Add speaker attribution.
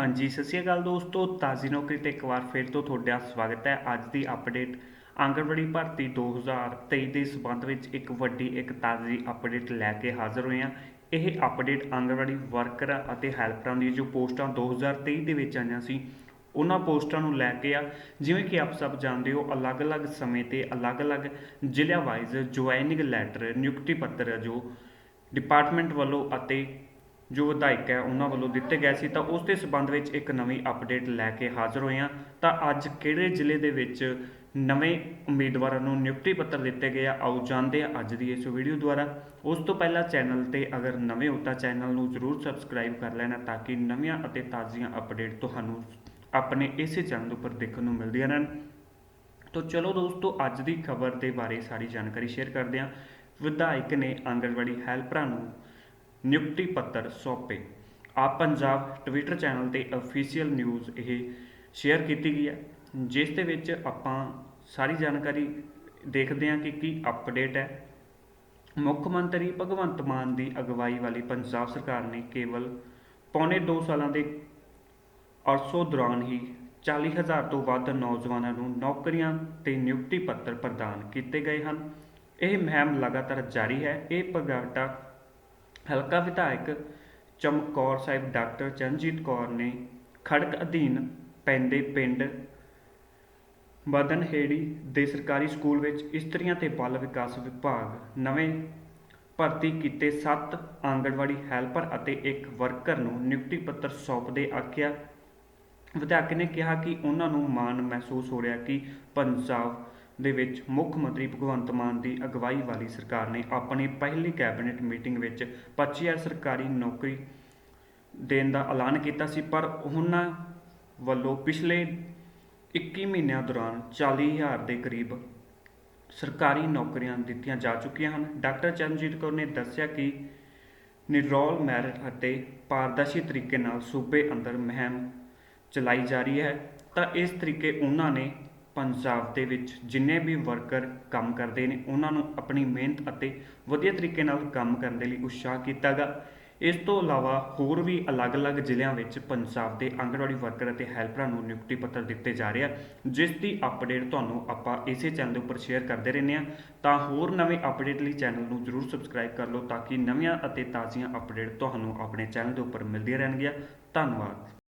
Speaker 1: ਹਾਂਜੀ, ਸਤਿ ਸ਼੍ਰੀ ਅਕਾਲ ਦੋਸਤੋ, ਤਾਜ਼ੀ ਨੌਕਰੀ ਤੇ ਇੱਕ ਵਾਰ ਫਿਰ ਤੋਂ ਤੁਹਾਡਾ ਸਵਾਗਤ ਹੈ ਅੱਜ ਦੀ ਅਪਡੇਟ ਆਂਗਣਵਾੜੀ ਭਰਤੀ 2023 ਦੇ ਸਬੰਧ ਵਿੱਚ ਇੱਕ ਵੱਡੀ, ਇੱਕ ਤਾਜ਼ੀ ਅਪਡੇਟ ਲੈ ਕੇ ਹਾਜ਼ਰ ਹੋਏ ਹਾਂ। ਇਹ ਅਪਡੇਟ ਆਂਗਣਵਾੜੀ ਵਰਕਰ ਅਤੇ ਹੈਲਪਰਾਂ ਦੀ ਜੋ ਪੋਸਟਾਂ 2023 ਦੇ ਵਿੱਚ ਆਈਆਂ ਸੀ, ਉਹਨਾਂ ਪੋਸਟਾਂ ਨੂੰ ਲੈ ਕੇ ਆ। ਜਿਵੇਂ ਕਿ ਆਪ ਸਭ ਜਾਣਦੇ ਹੋ, ਅਲੱਗ-ਅਲੱਗ ਸਮੇਂ ਤੇ ਅਲੱਗ-ਅਲੱਗ ਜ਼ਿਲ੍ਹਿਆਂ ਵਾਈਜ਼ ਜੁਆਇਨਿੰਗ ਲੈਟਰ ਨਿਯੁਕਤੀ ਪੱਤਰ ਜੋ ਡਿਪਾਰਟਮੈਂਟ ਵੱਲੋਂ ਅਤੇ ਜੋ ਵਿਧਾਇਕ ਹੈ, ਉਹਨਾਂ ਵੱਲੋਂ ਦਿੱਤੇ ਗਏ ਸੀ। ਤਾਂ ਉਸ ਦੇ ਸਬੰਧ ਵਿੱਚ ਇੱਕ ਨਵੀਂ ਅਪਡੇਟ ਲੈ ਕੇ ਹਾਜ਼ਰ ਹੋਏ ਹਾਂ। ਤਾਂ ਅੱਜ ਕਿਹੜੇ ਜ਼ਿਲ੍ਹੇ ਦੇ ਵਿੱਚ ਨਵੇਂ ਉਮੀਦਵਾਰਾਂ ਨੂੰ ਨਿਯੁਕਤੀ ਪੱਤਰ ਦਿੱਤੇ ਗਏ ਆ? ਆਓ ਜਾਣਦੇ ਹਾਂ ਅੱਜ ਦੀ ਇਸ ਵੀਡੀਓ ਦੁਆਰਾ। ਉਸ ਤੋਂ ਪਹਿਲਾਂ ਚੈਨਲ ਤੇ ਅਗਰ ਨਵੇਂ ਹੋ ਤਾਂ ਚੈਨਲ ਨੂੰ ਜ਼ਰੂਰ ਸਬਸਕ੍ਰਾਈਬ ਕਰ ਲੈਣਾ ਤਾਂ ਕਿ ਨਵੀਆਂ ਅਤੇ ਤਾਜ਼ੀਆਂ ਅਪਡੇਟ ਤੁਹਾਨੂੰ ਆਪਣੇ ਇਸੇ ਚੈਨਲ ਉੱਪਰ ਦੇਖਣ ਨੂੰ ਮਿਲਦੀਆਂ ਰਹਿਣ। ਤੋ ਚਲੋ ਦੋਸਤੋ, ਅੱਜ ਦੀ ਖਬਰ ਦੇ ਬਾਰੇ ਸਾਰੀ ਜਾਣਕਾਰੀ ਸ਼ੇਅਰ ਕਰਦੇ ਹਾਂ। ਵਿਧਾਇਕ ਨੇ ਆਂਗਣਵਾੜੀ ਹੈਲਪਰਾਂ ਨੂੰ ਨਿਯੁਕਤੀ ਪੱਤਰ ਸੌਂਪੇ। ਆਪ ਪੰਜਾਬ ਟਵਿੱਟਰ ਚੈਨਲ ਤੇ ਅਫੀਸ਼ੀਅਲ ਨਿਊਜ਼ ਇਹ ਸ਼ੇਅਰ ਕੀਤੀ ਗਈ ਹੈ, ਜਿਸ ਦੇ ਵਿੱਚ ਆਪਾਂ ਸਾਰੀ ਜਾਣਕਾਰੀ ਦੇਖਦੇ ਹਾਂ ਕਿ ਕੀ ਅਪਡੇਟ ਹੈ। ਮੁੱਖ ਮੰਤਰੀ ਭਗਵੰਤ ਮਾਨ ਦੀ ਅਗਵਾਈ ਵਾਲੀ ਪੰਜਾਬ ਸਰਕਾਰ ਨੇ ਕੇਵਲ ਪੌਣੇ 2 ਸਾਲਾਂ ਦੇ ਅਰਸੋਂ ਦੌਰਾਨ ਹੀ 40000 ਤੋਂ ਵੱਧ ਨੌਜਵਾਨਾਂ ਨੂੰ ਨੌਕਰੀਆਂ ਤੇ ਨਿਯੁਕਤੀ ਪੱਤਰ ਪ੍ਰਦਾਨ ਕੀਤੇ ਗਏ ਹਨ। ਇਹ ਮੁਹਿੰਮ ਲਗਾਤਾਰ ਜਾਰੀ ਹੈ। ਇਹ ਪ੍ਰਗਟਾ ਹਲਕਾ ਵਿਧਾਇਕ ਚਮਕੌਰ ਸਾਹਿਬ ਡਾਕਟਰ ਚਰਨਜੀਤ ਕੌਰ ਨੇ ਖੜਕ ਅਧੀਨ ਪੈਂਦੇ ਪਿੰਡ ਬਦਨਹੇੜੀ ਦੇ ਸਰਕਾਰੀ ਸਕੂਲ ਵਿੱਚ ਇਸਤਰੀਆਂ ਤੇ ਬਾਲ ਵਿਕਾਸ ਵਿਭਾਗ ਨਵੇਂ ਭਰਤੀ ਕੀਤੇ 7 ਆਂਗਣਵਾੜੀ ਹੈਲਪਰ ਅਤੇ ਇੱਕ ਵਰਕਰ ਨੂੰ ਨਿਯੁਕਤੀ ਪੱਤਰ ਸੌਂਪਦੇ ਆਖਿਆ। ਵਿਧਾਇਕ ਨੇ ਕਿਹਾ ਕਿ ਉਹਨਾਂ ਨੂੰ ਮਾਣ ਮਹਿਸੂਸ ਹੋ ਰਿਹਾ ਕਿ ਪੰਜਾਬ ਦੇ ਵਿੱਚ ਮੁੱਖ ਮੰਤਰੀ ਭਗਵੰਤ ਮਾਨ ਦੀ ਅਗਵਾਈ ਵਾਲੀ ਸਰਕਾਰ ਨੇ ਆਪਣੀ ਪਹਿਲੀ ਕੈਬਨਿਟ ਮੀਟਿੰਗ ਵਿੱਚ 25000 ਸਰਕਾਰੀ ਨੌਕਰੀ ਦੇਣ ਦਾ ਐਲਾਨ ਕੀਤਾ ਸੀ, ਪਰ ਉਹਨਾਂ ਵੱਲੋਂ ਪਿਛਲੇ 21 ਮਹੀਨਿਆਂ ਦੌਰਾਨ 40000 ਦੇ ਕਰੀਬ ਸਰਕਾਰੀ ਨੌਕਰੀਆਂ ਦਿੱਤੀਆਂ ਜਾ ਚੁੱਕੀਆਂ ਹਨ। ਡਾਕਟਰ ਚਰਨਜੀਤ ਕੌਰ ਨੇ ਦੱਸਿਆ ਕਿ ਨਿਰੋਲ ਮੈਰਿਟ ਅਤੇ ਪਾਰਦਰਸ਼ੀ ਤਰੀਕੇ ਨਾਲ ਸੂਬੇ ਅੰਦਰ ਮੁਹਿੰਮ ਚਲਾਈ ਜਾ ਰਹੀ ਹੈ, ਤਾਂ ਇਸ ਤਰੀਕੇ ਉਹਨਾਂ ਨੇ ਪੰਜਾਬ ਦੇ ਵਿੱਚ ਜਿੰਨੇ ਵੀ ਵਰਕਰ ਕੰਮ ਕਰਦੇ ਨੇ, ਉਹਨਾਂ ਨੂੰ ਆਪਣੀ ਮਿਹਨਤ ਅਤੇ ਵਧੀਆ ਤਰੀਕੇ ਨਾਲ ਕੰਮ ਕਰਨ ਦੇ ਲਈ ਉਤਸ਼ਾਹ ਕੀਤਾਗਾ। ਇਸ ਤੋਂ ਇਲਾਵਾ ਹੋਰ ਵੀ ਅਲੱਗ-ਅਲੱਗ ਜ਼ਿਲ੍ਹਿਆਂ ਵਿੱਚ ਪੰਜਾਬ ਦੇ ਆਂਗਣਵਾੜੀ ਵਰਕਰ ਅਤੇ ਹੈਲਪਰਾਂ ਨੂੰ ਨਿਯੁਕਤੀ ਪੱਤਰ ਦਿੱਤੇ ਜਾ ਰਹੇ ਆ, ਜਿਸ ਦੀ ਅਪਡੇਟ ਤੁਹਾਨੂੰ ਆਪਾਂ ਇਸੇ ਚੈਨਲ ਦੇ ਉੱਪਰ ਸ਼ੇਅਰ ਕਰਦੇ ਰਹਿੰਦੇ ਆ। ਤਾਂ ਹੋਰ ਨਵੇਂ ਅਪਡੇਟ ਲਈ ਚੈਨਲ ਨੂੰ ਜਰੂਰ ਸਬਸਕ੍ਰਾਈਬ ਕਰ ਲਓ ਤਾਂ ਕਿ ਨਵੀਆਂ ਅਤੇ ਤਾਜ਼ੀਆਂ ਅਪਡੇਟ ਤੁਹਾਨੂੰ ਆਪਣੇ ਚੈਨਲ ਦੇ ਉੱਪਰ ਮਿਲਦੀਆਂ ਰਹਿਣਗੀਆਂ। ਧੰਨਵਾਦ।